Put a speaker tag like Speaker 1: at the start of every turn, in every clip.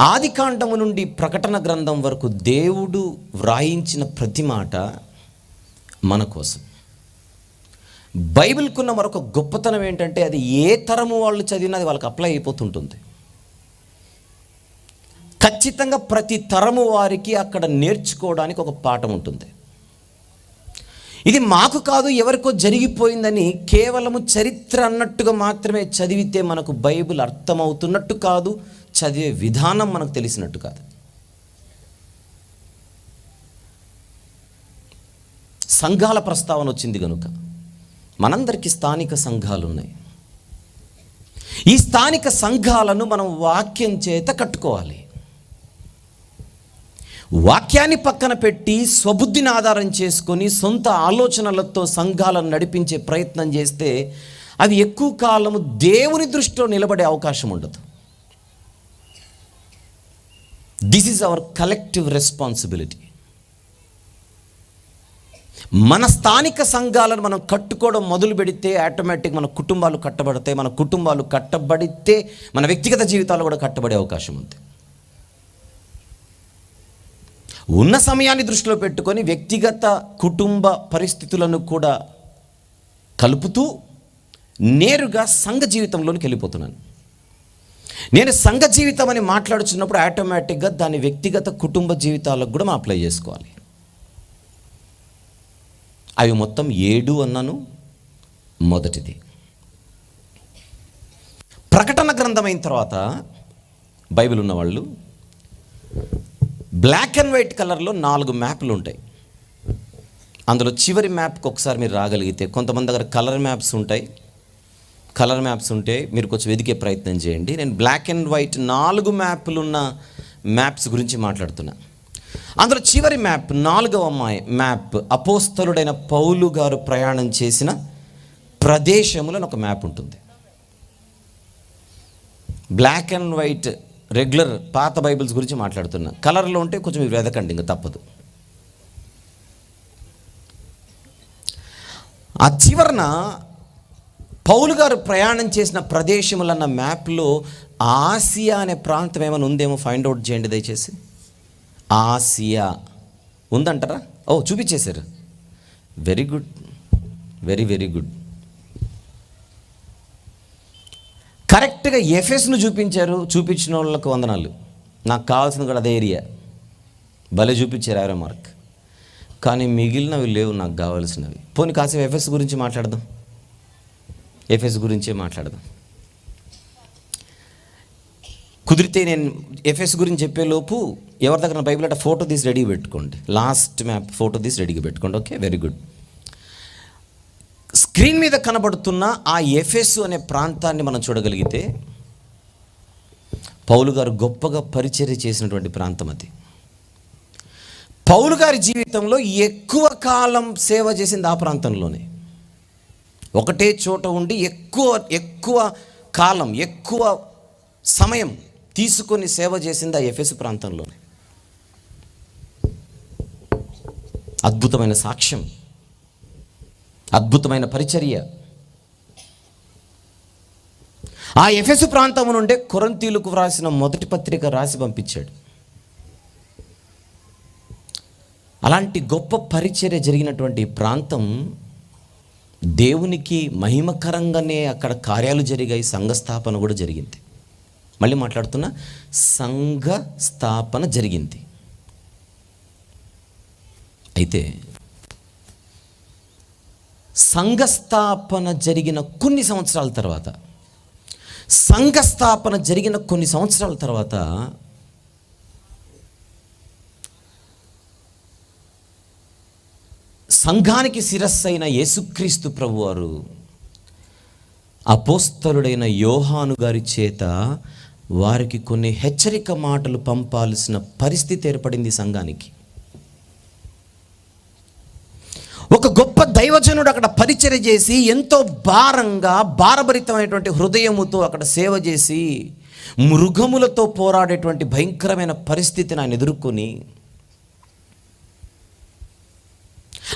Speaker 1: ఆదికాండము నుండి ప్రకటన గ్రంథం వరకు దేవుడు వ్రాయించిన ప్రతి మాట మన కోసం. బైబిల్కున్న మరొక గొప్పతనం ఏంటంటే అది ఏ తరము వాళ్ళు చదివినా అది వాళ్ళకి అప్లై అయిపోతుంటుంది. ఖచ్చితంగా ప్రతి తరము వారికి అక్కడ నేర్చుకోవడానికి ఒక పాఠం ఉంటుంది. ఇది మాకు కాదు ఎవరికో జరిగిపోయిందని కేవలము చరిత్ర అన్నట్టుగా మాత్రమే చదివితే మనకు బైబిల్ అర్థమవుతున్నట్టు కాదు చదివే విధానం మనకు తెలిసినట్టు కాదు. సంఘాల ప్రస్తావన వచ్చింది కనుక మనందరికీ స్థానిక సంఘాలు ఉన్నాయి. ఈ స్థానిక సంఘాలను మనం వాక్యం చేత కట్టుకోవాలి. వాక్యాన్ని పక్కన పెట్టి స్వబుద్ధిని ఆధారం చేసుకొని సొంత ఆలోచనలతో సంఘాలను నడిపించే ప్రయత్నం చేస్తే అవి ఎక్కువ కాలము దేవుని దృష్టిలో నిలబడే అవకాశం ఉండదు. This is our collective responsibility మన స్థానిక సంఘాలను మనం కట్టుకోవడం మొదలు పెడితే ఆటోమేటిక్ మన కుటుంబాలు కట్టబడతాయి మన కుటుంబాలు కట్టబడితే మన వ్యక్తిగత జీవితాలు కూడా కట్టబడే అవకాశం ఉంది. ఉన్న సమయాన్ని దృష్టిలో పెట్టుకొని వ్యక్తిగత కుటుంబ పరిస్థితులను కూడా కలుపుతూ నేరుగా సంఘ జీవితంలోనికి వెళ్ళిపోతున్నాను. నేను సంఘ జీవితం అని మాట్లాడుతున్నప్పుడు ఆటోమేటిక్గా దాని వ్యక్తిగత కుటుంబ జీవితాలకు కూడా మనం అప్లై చేసుకోవాలి. అవి మొత్తం ఏడు అన్నాను మొదటిది. ప్రకటన గ్రంథం అయిన తర్వాత బైబిల్ ఉన్నవాళ్ళు బ్లాక్ అండ్ వైట్ కలర్లో నాలుగు మ్యాప్లు ఉంటాయి. అందులో చివరి మ్యాప్కి ఒకసారి మీరు రాగలిగితే కొంతమంది దగ్గర కలర్ మ్యాప్స్ ఉంటాయి. కలర్ మ్యాప్స్ ఉంటే మీరు కొంచెం వెతికే ప్రయత్నం చేయండి. నేను బ్లాక్ అండ్ వైట్ నాలుగు మ్యాప్లు ఉన్న మ్యాప్స్ గురించి మాట్లాడుతున్నా. అందులో చివరి మ్యాప్ నాలుగవ మ్యాప్ అపోస్తలుడైన పౌలు గారు ప్రయాణం చేసిన ప్రదేశములో ఒక మ్యాప్ ఉంటుంది. బ్లాక్ అండ్ వైట్ రెగ్యులర్ పాత బైబిల్స్ గురించి మాట్లాడుతున్నా. కలర్లో ఉంటే కొంచెం మీరు వెదకండి ఇంకా తప్పదు. ఆ చివరన పౌలు గారు ప్రయాణం చేసిన ప్రదేశములన్న మ్యాప్లో ఆసియా అనే ప్రాంతం ఏమైనా ఉందేమో ఫైండ్ అవుట్ చేయండి దయచేసి. ఆసియా. ఉందంటారా? ఓ చూపించేశారు. Very good. Very very good. కరెక్ట్గా ఎఫ్ఎస్ను చూపించారు చూపించిన వాళ్ళకు వందనాలు. నాకు కావాల్సింది కూడా అదే ఏరియా. భలే చూపించారు ఆరో మార్క్. కానీ మిగిలినవి లేవు నాకు కావాల్సినవి. పోనీ కాసేపు ఎఫ్ఎస్ గురించి మాట్లాడదాం. ఎఫ్ఎస్ గురించే మాట్లాడదాం. కుదిరితే నేను ఎఫ్ఎస్ గురించి చెప్పేలోపు ఎవరి దగ్గర బైబిల్ అట్లా ఫోటో తీసి రెడీ పెట్టుకోండి. లాస్ట్ మ్యాప్ ఫోటో తీసి రెడీగా పెట్టుకోండి. Okay very good. స్క్రీన్ మీద కనబడుతున్న ఆ ఎఫ్ఎస్ అనే ప్రాంతాన్ని మనం చూడగలిగితే పౌలు గారు గొప్పగా పరిచర్య చేసినటువంటి ప్రాంతం అది. పౌలు గారి జీవితంలో ఎక్కువ కాలం సేవ చేసింది ఆ ప్రాంతంలోనే. ఒకటే చోట ఉండి ఎక్కువ ఎక్కువ కాలం ఎక్కువ సమయం తీసుకొని సేవ చేసింది ఆ ఎఫ్ఎస్ ప్రాంతంలోనే అద్భుతమైన సాక్ష్యం. అద్భుతమైన పరిచర్య. ఆ ఎఫెసు ప్రాంతం నుండే కొరంతీలకు వ్రాసిన మొదటి పత్రిక రాసి పంపించాడు. అలాంటి గొప్ప పరిచర్య జరిగినటువంటి ప్రాంతం దేవునికి మహిమకరంగానే అక్కడ కార్యాలు జరిగాయి సంఘ స్థాపన కూడా జరిగింది. మళ్ళీ మాట్లాడుతున్నా సంఘ స్థాపన జరిగింది. అయితే సంఘస్థాపన జరిగిన కొన్ని సంవత్సరాల తర్వాత సంఘస్థాపన జరిగిన కొన్ని సంవత్సరాల తర్వాత సంఘానికి శిరస్సైన యేసుక్రీస్తు ప్రభువారు అపోస్తలుడైన యోహాను గారి చేత వారికి కొన్ని హెచ్చరిక మాటలు పంపాల్సిన పరిస్థితి ఏర్పడింది సంఘానికి. ఒక గొప్ప దైవజనుడు అక్కడ పరిచయ చేసి ఎంతో భారంగా భారభరితమైనటువంటి హృదయముతో అక్కడ సేవ చేసి మృగములతో పోరాడేటువంటి భయంకరమైన పరిస్థితిని ఆయన ఎదుర్కొని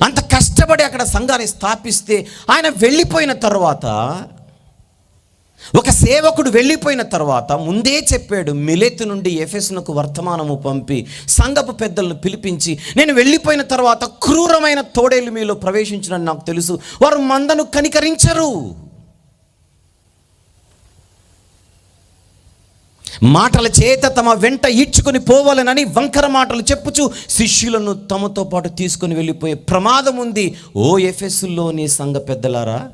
Speaker 1: అంత కష్టపడి అక్కడ సంఘాన్ని స్థాపిస్తే ఆయన వెళ్ళిపోయిన తర్వాత ఒక సేవకుడు వెళ్ళిపోయిన తర్వాత ముందే చెప్పాడు మిలేతు నుండి ఎఫెస్నకు వర్తమానము పంపి సంఘపు పెద్దలను పిలిపించి నేను వెళ్ళిపోయిన తర్వాత క్రూరమైన తోడేలు మీలో ప్రవేశించినని నాకు తెలుసు. వారు మందను కనికరించరు. మాటల చేత తమ వెంట ఈడ్చుకొని పోవాలనని వంకర మాటలు చెప్పుచు శిష్యులను తమతో పాటు తీసుకొని వెళ్ళిపోయే ప్రమాదం ఉంది. ఓ ఎఫెస్లోని సంఘ పెద్దలారా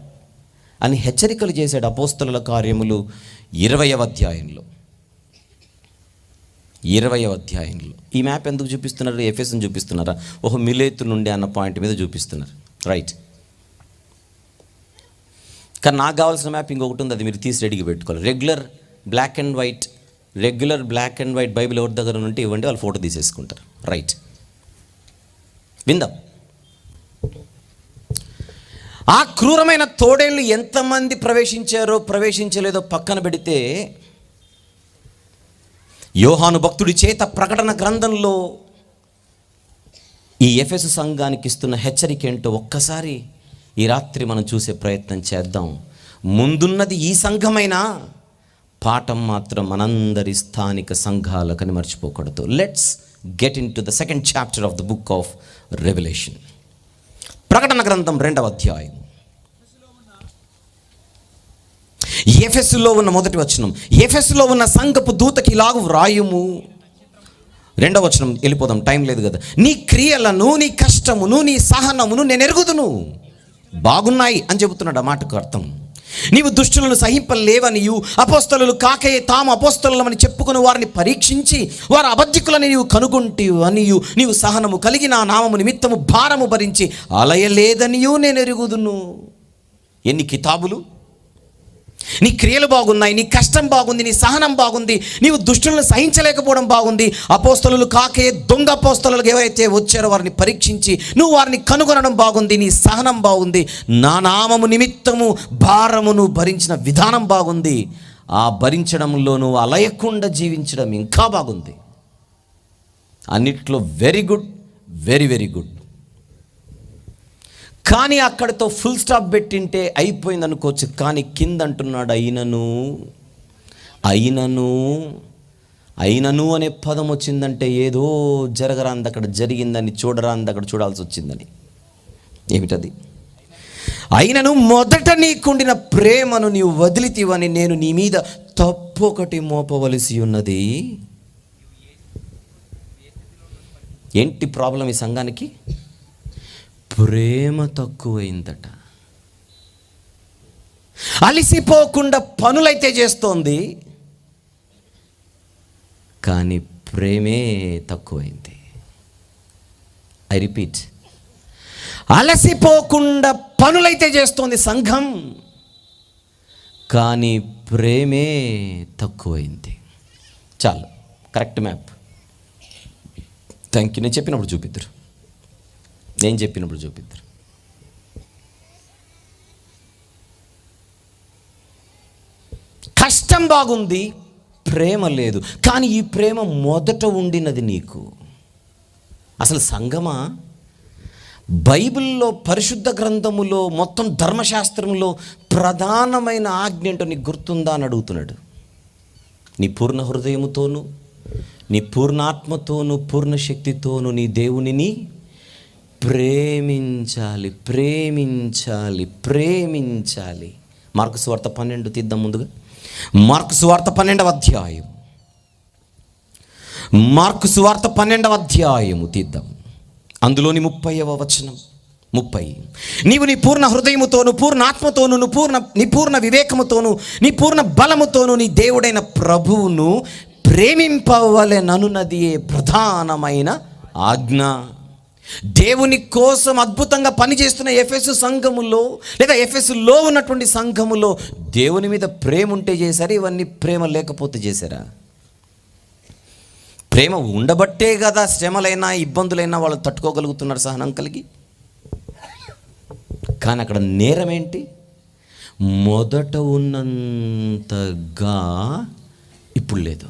Speaker 1: అని హెచ్చరికలు చేశాడు అపోస్తల కార్యములు ఇరవయవ అధ్యాయంలో. ఇరవయవ అధ్యాయంలో. ఈ మ్యాప్ ఎందుకు చూపిస్తున్నారు? ఎఫ్ఎస్ని చూపిస్తున్నారా? ఓహో మిలేతు నుండి అన్న పాయింట్ మీద చూపిస్తున్నారు. రైట్. కానీ నాకు కావాల్సిన మ్యాప్ ఇంకొకటి ఉంది అది మీరు తీసి రెడీగా పెట్టుకోవాలి. Regular black and white regular black and white Bible ఎవరి దగ్గర ఉంటే ఇవ్వండి వాళ్ళు ఫోటో తీసేసుకుంటారు. రైట్ విందాం. ఆ క్రూరమైన తోడేళ్ళు ఎంతమంది ప్రవేశించారో ప్రవేశించలేదో పక్కన పెడితే యోహాను భక్తుడి చేత ప్రకటన గ్రంథంలో ఈ ఎఫ్ఎస్ సంఘానికి ఇస్తున్న హెచ్చరిక ఏంటో ఒక్కసారి ఈ రాత్రి మనం చూసే ప్రయత్నం చేద్దాం. ముందున్నది ఈ సంఘమైనా? పాఠం మాత్రం మనందరి స్థానిక సంఘాలకని మర్చిపోకూడదు. Let's get into the second chapter of the book of Revelation ప్రకటన గ్రంథం రెండవ అధ్యాయం. ఎఫెస్లో ఉన్న మొదటి వచనం ఎఫెస్లో ఉన్న సంఘపు దూతకి ఇలాగ వ్రాయుము. రెండవ వచనం వెళ్ళిపోదాం టైం లేదు కదా. నీ క్రియలను నీ కష్టమును నీ సహనమును నేను ఎరుగుదును. బాగున్నాయి అని చెబుతున్నాడు ఆ మాటకు అర్థం. నీవు దుష్టులను సహింపలేవనియు. అపోస్తలు కాకయే తాము అపోస్తలమని చెప్పుకుని వారిని పరీక్షించి వారు అబద్ధికులని నీవు కనుగొంటివనియు. నీవు సహనము కలిగి నా నామము నిమిత్తము భారము భరించి అలయలేదనియు నేను ఎరుగుదును ఎన్ని కితాబులు? నీ క్రియలు బాగున్నాయి నీ కష్టం బాగుంది నీ సహనం బాగుంది నీవు దుష్టులను సహించలేకపోవడం బాగుంది. అపోస్తలు కాకే దొంగ అపోస్తలకు ఎవరైతే వచ్చారో వారిని పరీక్షించి నువ్వు వారిని కనుగొనడం బాగుంది నీ సహనం బాగుంది. నా నామము నిమిత్తము భారమును భరించిన విధానం బాగుంది. ఆ భరించడంలో నువ్వు అలయకుండా జీవించడం ఇంకా బాగుంది. అన్నిట్లో very good very very good కానీ అక్కడితో ఫుల్ స్టాప్ పెట్టింటే అయిపోయింది అనుకోవచ్చు కానీ కింద అంటున్నాడు అయినను అయినను అయినను అనే పదం వచ్చిందంటే ఏదో జరగరాంది అక్కడ జరిగిందని చూడరాంది అక్కడ చూడాల్సి వచ్చిందని. ఏమిటది? అయినను మొదట నీకుండిన ప్రేమను నీవు వదిలితివని నేను నీ మీద తప్పు ఒకటి మోపవలసి ఉన్నది. ఏంటి ప్రాబ్లం ఈ సంఘానికి? ప్రేమ తక్కువైందట. అలిసిపోకుండా పనులైతే చేస్తోంది కానీ ప్రేమే తక్కువైంది. ఐ రిపీట్ అలసిపోకుండా పనులైతే చేస్తోంది సంఘం కానీ ప్రేమే తక్కువైంది. చాలు కరెక్ట్ మ్యాప్ థ్యాంక్ యూ నేను చెప్పినప్పుడు చూపిద్దరు. నేను చెప్పినప్పుడు చూపిద్దరు. కష్టం బాగుంది ప్రేమ లేదు. కానీ ఈ ప్రేమ మొదట ఉండినది నీకు. అసలు సంగమా? బైబిల్లో పరిశుద్ధ గ్రంథములో మొత్తం ధర్మశాస్త్రంలో ప్రధానమైన ఆజ్ఞ ఏంటో నీకు గుర్తుందా అని అడుగుతున్నాడు. నీ పూర్ణ హృదయముతోను నీ పూర్ణాత్మతోను పూర్ణ శక్తితోను నీ దేవునిని ప్రేమించాలి ప్రేమించాలి ప్రేమించాలి. మార్కు స్వార్థ పన్నెండు తీద్దాం ముందుగా. మార్కు స్వార్థ పన్నెండవ అధ్యాయం. మార్కు స్వార్థ పన్నెండవ అధ్యాయము తీద్దాం. అందులోని ముప్పైవ వచనం. ముప్పై. నీవు నీ పూర్ణ హృదయముతోను పూర్ణ ఆత్మతోను నీ పూర్ణ నీ పూర్ణ వివేకముతోను నీ పూర్ణ బలముతోను నీ దేవుడైన ప్రభువును ప్రేమింపవలెననున్నది ప్రధానమైన ఆజ్ఞ? దేవుని కోసం అద్భుతంగా పనిచేస్తున్న ఎఫెస్ సంఘములో లేదా ఎఫెస్లో ఉన్నటువంటి సంఘములో దేవుని మీద ప్రేమ ఉంటే చేశారా? ఇవన్నీ ప్రేమ లేకపోతే చేశారా? ప్రేమ ఉండబట్టే కదా శ్రమలైనా ఇబ్బందులైనా వాళ్ళు తట్టుకోగలుగుతున్నారు సహనం కలిగి. కానీ అక్కడ నేరం ఏంటి? మొదట ఉన్నంతగా ఇప్పుడు లేదు.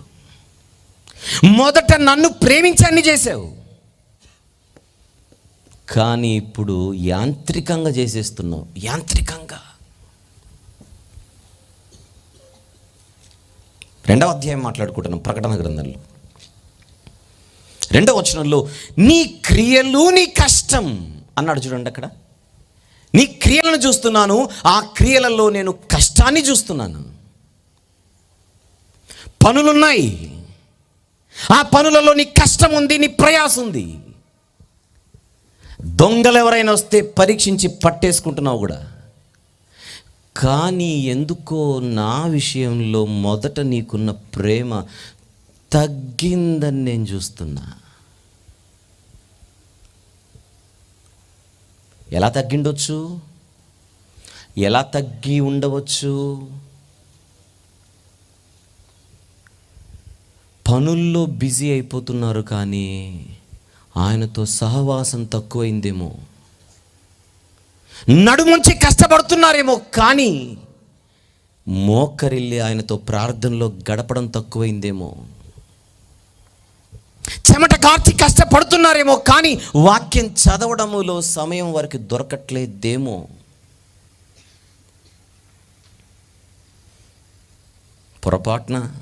Speaker 1: మొదట నన్ను ప్రేమించి చేసావు కానీ ఇప్పుడు యాంత్రికంగా చేసేస్తున్నావు. యాంత్రికంగా. రెండవ అధ్యాయం మాట్లాడుకుంటున్నాం ప్రకటన గ్రంథంలో. రెండవ వచనంలో నీ క్రియలు నీ కష్టం అన్నాడు చూడండి అక్కడ. నీ క్రియలను చూస్తున్నాను ఆ క్రియలలో నేను కష్టాన్ని చూస్తున్నాను. పనులున్నాయి. ఆ పనులలో నీ కష్టం ఉంది నీ ప్రయాసం ఉంది. దొంగలు ఎవరైనా వస్తే పరీక్షించి పట్టేసుకుంటున్నావు కూడా. కానీ ఎందుకో నా విషయంలో మొదట నీకున్న ప్రేమ తగ్గిందని నేను చూస్తున్నా. ఎలా తగ్గిండొచ్చు? ఎలా తగ్గి ఉండవచ్చు? పనుల్లో బిజీ అయిపోతున్నారు కానీ ఆయనతో సహవాసం తక్కువైందేమో. నడుముంచి కష్టపడుతున్నారేమో కానీ మోకరిల్లి ఆయనతో ప్రార్థనలో గడపడం తక్కువైందేమో. చెమట కార్చి కష్టపడుతున్నారేమో కానీ వాక్యం చదవడములో సమయం వారికి దొరకట్లేదేమో. పొరపాటున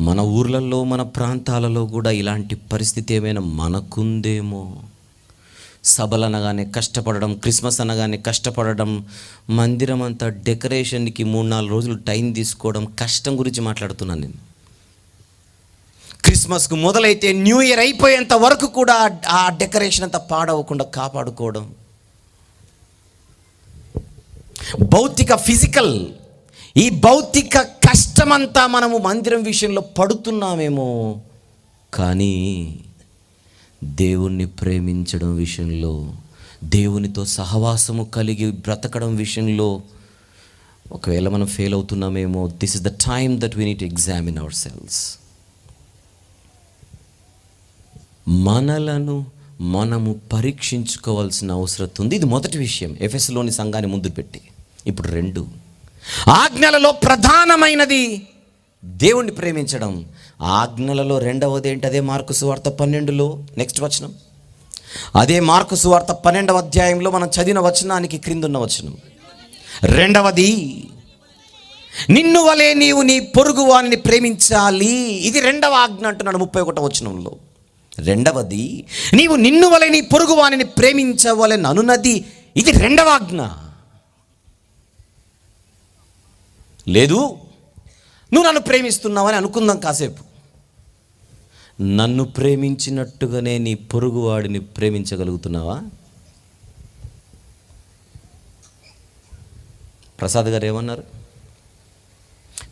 Speaker 1: మన ఊర్లలో మన ప్రాంతాలలో కూడా ఇలాంటి పరిస్థితి ఏమైనా మనకుందేమో? సభలు అనగానే కష్టపడడం క్రిస్మస్ అనగానే కష్టపడడం మందిరం అంతా డెకరేషన్కి మూడు నాలుగు రోజులు టైం తీసుకోవడం కష్టం గురించి మాట్లాడుతున్నాను నేను. క్రిస్మస్కు మొదలైతే న్యూ ఇయర్ అయిపోయేంత వరకు కూడా ఆ డెకరేషన్ అంతా పాడవకుండా కాపాడుకోవడం. భౌతిక ఫిజికల్ ఈ భౌతిక కష్టమంతా మనము మందిరం విషయంలో పడుతున్నామేమో. కానీ దేవుణ్ణి ప్రేమించడం విషయంలో దేవునితో సహవాసము కలిగి బ్రతకడం విషయంలో ఒకవేళ మనం fail అవుతున్నామేమో this is the time that we need examine ourselves మనలను మనము పరీక్షించుకోవాల్సిన అవసరం ఉంది. ఇది మొదటి విషయం. ఎఫ్ఎస్లోని సంఘాన్ని ముందు పెట్టి. ఇప్పుడు రెండు. ఆజ్ఞలలో ప్రధానమైనది దేవుణ్ణి ప్రేమించడం. ఆజ్ఞలలో రెండవది ఏంటి అదే మార్కు సువార్త పన్నెండులో? నెక్స్ట్ వచనం. అదే మార్కు సువార్త పన్నెండవ అధ్యాయంలో మనం చదివిన వచనానికి క్రిందున్న వచనం. రెండవది నిన్ను వలే నీవు నీ పొరుగు వారిని ప్రేమించాలి. ఇది రెండవ ఆజ్ఞ అంటున్నాడు ముప్పై ఒకటో వచనంలో. రెండవది నీవు నిన్ను వలె నీ పొరుగు వానిని ప్రేమించవలెని ఇది రెండవ ఆజ్ఞ. లేదు. నువ్వు నన్ను ప్రేమిస్తున్నావని అనుకుందాం కాసేపు. నన్ను ప్రేమించినట్టుగానే నీ పొరుగువాడిని ప్రేమించగలుగుతున్నావా? ప్రసాద్ గారు ఏమన్నారు?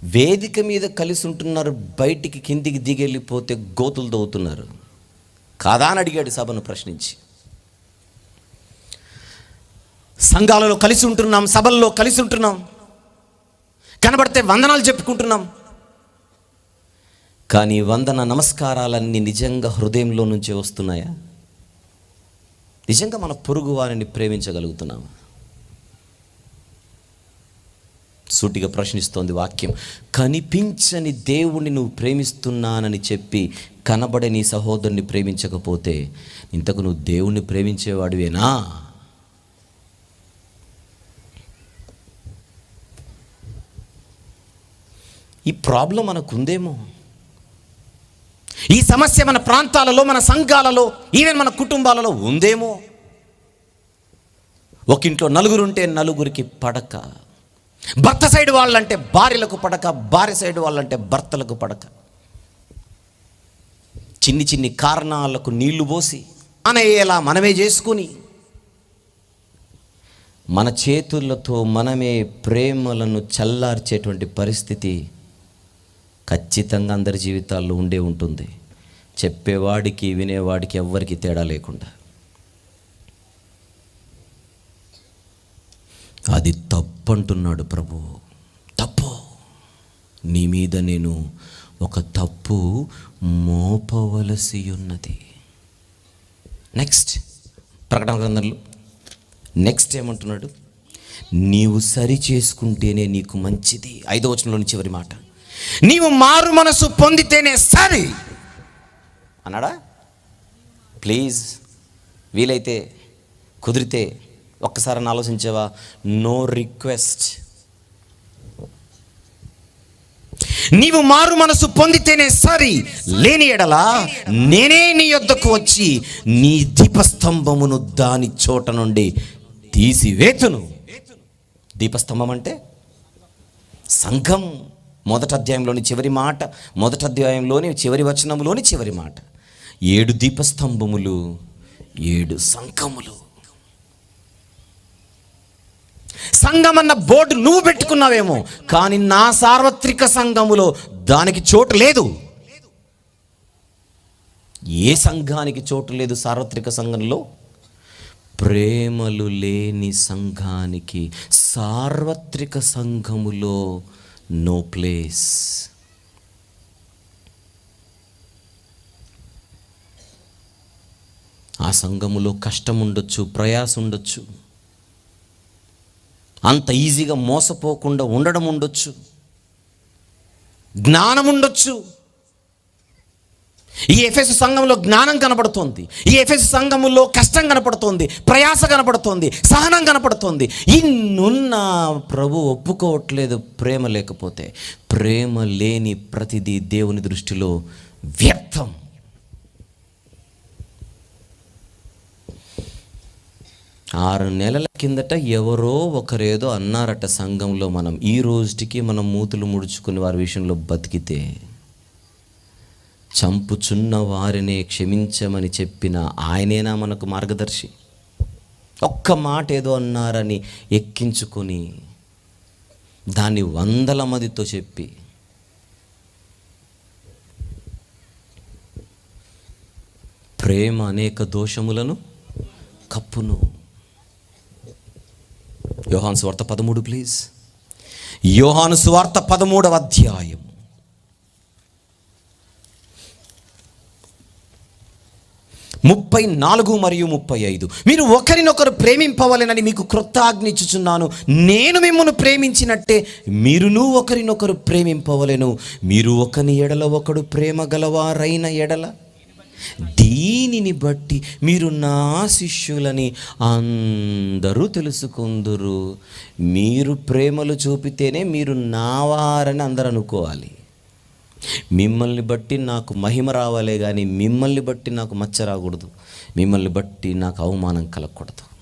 Speaker 1: వేదిక మీద కలిసి ఉంటున్నారు బయటికి కిందికి దిగెళ్ళిపోతే గోతులు దవ్వుతున్నారు. కాదా అని అడిగాడు సభను ప్రశ్నించి. సంఘాలలో కలిసి ఉంటున్నాం సభల్లో కలిసి ఉంటున్నాం. కనబడితే వందనాలు చెప్పుకుంటున్నాం. కానీ వందన నమస్కారాలన్నీ నిజంగా హృదయంలో నుంచే వస్తున్నాయా? నిజంగా మన పొరుగు వారిని ప్రేమించగలుగుతున్నాము? సూటిగా ప్రశ్నిస్తోంది వాక్యం. కనిపించని దేవుణ్ణి నువ్వు ప్రేమిస్తున్నానని చెప్పి కనబడే నీ సహోదరుని ప్రేమించకపోతే ఇంతకు నువ్వు దేవుణ్ణి ప్రేమించేవాడివేనా? ఈ ప్రాబ్లం మనకుందేమో? ఈ సమస్య మన ప్రాంతాలలో మన సంఘాలలో ఈవెన్ మన కుటుంబాలలో ఉందేమో? ఒక ఇంట్లో నలుగురుంటే నలుగురికి పడక. భర్త సైడ్ వాళ్ళంటే భార్యలకు పడక భార్య సైడ్ వాళ్ళంటే భర్తలకు పడక. చిన్ని చిన్ని కారణాలకు నీళ్ళు పోసి అనేలా మనమే చేసుకుని మన చేతులతో మనమే ప్రేమలను చల్లార్చేటువంటి పరిస్థితి ఖచ్చితంగా అందరి జీవితాల్లో ఉండే ఉంటుంది. చెప్పేవాడికి వినేవాడికి ఎవ్వరికి తేడా లేకుండా. అది తప్పు అంటున్నాడు ప్రభు. తప్పు. నీ మీద నేను ఒక తప్పు మోపవలసి ఉన్నది. నెక్స్ట్ ప్రకటన గ్రంథంలో. నెక్స్ట్ ఏమంటున్నాడు? నీవు సరి చేసుకుంటేనే నీకు మంచిది. ఐదో వచనంలోని చివరి మాట? నీవు మారు మనసు పొందితేనే సరి. అన్నాడా? ప్లీజ్ వీలైతే కుదిరితే ఒక్కసారి ఆలోచించేవా? No request. నీవు మారు మనసు పొందితేనే సరి. లేని ఎడలా నేనే నీ యొద్దకు వచ్చి నీ దీపస్తంభమును దాని చోట నుండి తీసివేతును. దీపస్తంభం అంటే సంఘం. మొదటి అధ్యాయంలోని చివరి మాట మొదటి అధ్యాయంలోని చివరి వచనంలోని చివరి మాట. ఏడు దీపస్తంభములు ఏడు సంఘములు సంఘం అన్న బోర్డు నువ్వు పెట్టుకున్నావేమో కానీ నా సార్వత్రిక సంఘములో దానికి చోటు లేదు. ఏ సంఘానికి చోటు లేదు సార్వత్రిక సంఘంలో? ప్రేమలు లేని సంఘానికి సార్వత్రిక సంఘములో నో ప్లేస్ ఆ సంఘములో కష్టం ఉండొచ్చు ప్రయాస ఉండొచ్చు అంత ఈజీగా మోసపోకుండా ఉండడం ఉండొచ్చు జ్ఞానం ఉండొచ్చు ఈ ఎఫ్ఎస్ సంఘంలో జ్ఞానం కనపడుతోంది. ఈ ఎఫ్ఎస్ సంఘములో కష్టం కనపడుతోంది. ప్రయాస కనపడుతోంది. సహనం కనపడుతోంది. ఇన్నున్న ప్రభు ఒప్పుకోవట్లేదు ప్రేమ లేకపోతే. ప్రేమ లేని ప్రతిదీ దేవుని దృష్టిలో వ్యర్థం. ఆరు నెలల కిందట ఎవరో ఒకరేదో అన్నారట సంఘంలో మనం. ఈ రోజుకి మనం మూతులు ముడుచుకుని వారి విషయంలో బతికితే చంపుచున్న వారినే క్షమించమని చెప్పిన ఆయనేనా మనకు మార్గదర్శి? ఒక్క మాట ఏదో అన్నారని ఎక్కించుకొని దాన్ని వందల మందితో చెప్పి ప్రేమ అనేక దోషములను కప్పును. యోహాను స్వార్త పదమూడు ప్లీజ్. యోహాను స్వార్త పదమూడవ అధ్యాయం. ముప్పై నాలుగు మరియు ముప్పై ఐదు. మీరు ఒకరినొకరు ప్రేమింపవలెనని మీకు క్రొత్త ఆజ్ఞించుచున్నాను నేను మిమ్మల్ని ప్రేమించినట్టే మీరును ఒకరినొకరు ప్రేమింపవలెను. మీరు ఒకని ఎడల ఒకడు ప్రేమ గలవారైన ఎడల. దీనిని బట్టి మీరు నా శిష్యులని అందరూ తెలుసుకుందురు. మీరు ప్రేమలు చూపితేనే మీరు నా వారని అందరూ అనుకోవాలి. మిమ్మల్ని బట్టి నాకు మహిమ రావాలే కానీ మిమ్మల్ని బట్టి నాకు మచ్చ రాకూడదు. మిమ్మల్ని బట్టి నాకు అవమానం కలగకూడదు.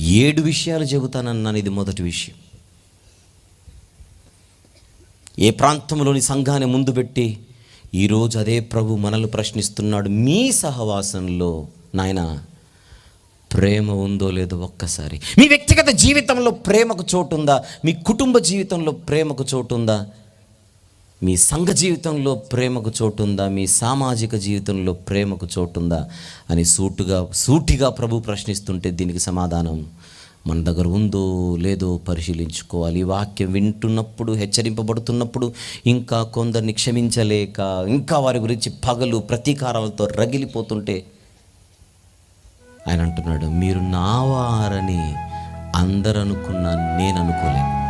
Speaker 1: ఏడు విషయాలు చెబుతానన్నాను ఇది మొదటి విషయం. ఏ ప్రాంతంలోని సంఘాన్ని ముందు పెట్టి ఈరోజు అదే ప్రభు మనల్ని ప్రశ్నిస్తున్నాడు. మీ సహవాసంలో నాయన ప్రేమ ఉందో లేదో ఒక్కసారి. మీ వ్యక్తిగత జీవితంలో ప్రేమకు చోటు ఉందా మీ కుటుంబ జీవితంలో ప్రేమకు చోటు ఉందా మీ సంఘ జీవితంలో ప్రేమకు చోటు ఉందా మీ సామాజిక జీవితంలో ప్రేమకు చోటు ఉందా అని సూటుగా సూటిగా ప్రభు ప్రశ్నిస్తుంటే దీనికి సమాధానం మన దగ్గర ఉందో లేదో పరిశీలించుకోవాలి. ఈ వాక్యం వింటున్నప్పుడు హెచ్చరింపబడుతున్నప్పుడు ఇంకా కొందరిని క్షమించలేక ఇంకా వారి గురించి పగలు ప్రతీకారాలతో రగిలిపోతుంటే ఆయన అంటున్నాడు మీరు నా వారని అందరు నేను అనుకోలేను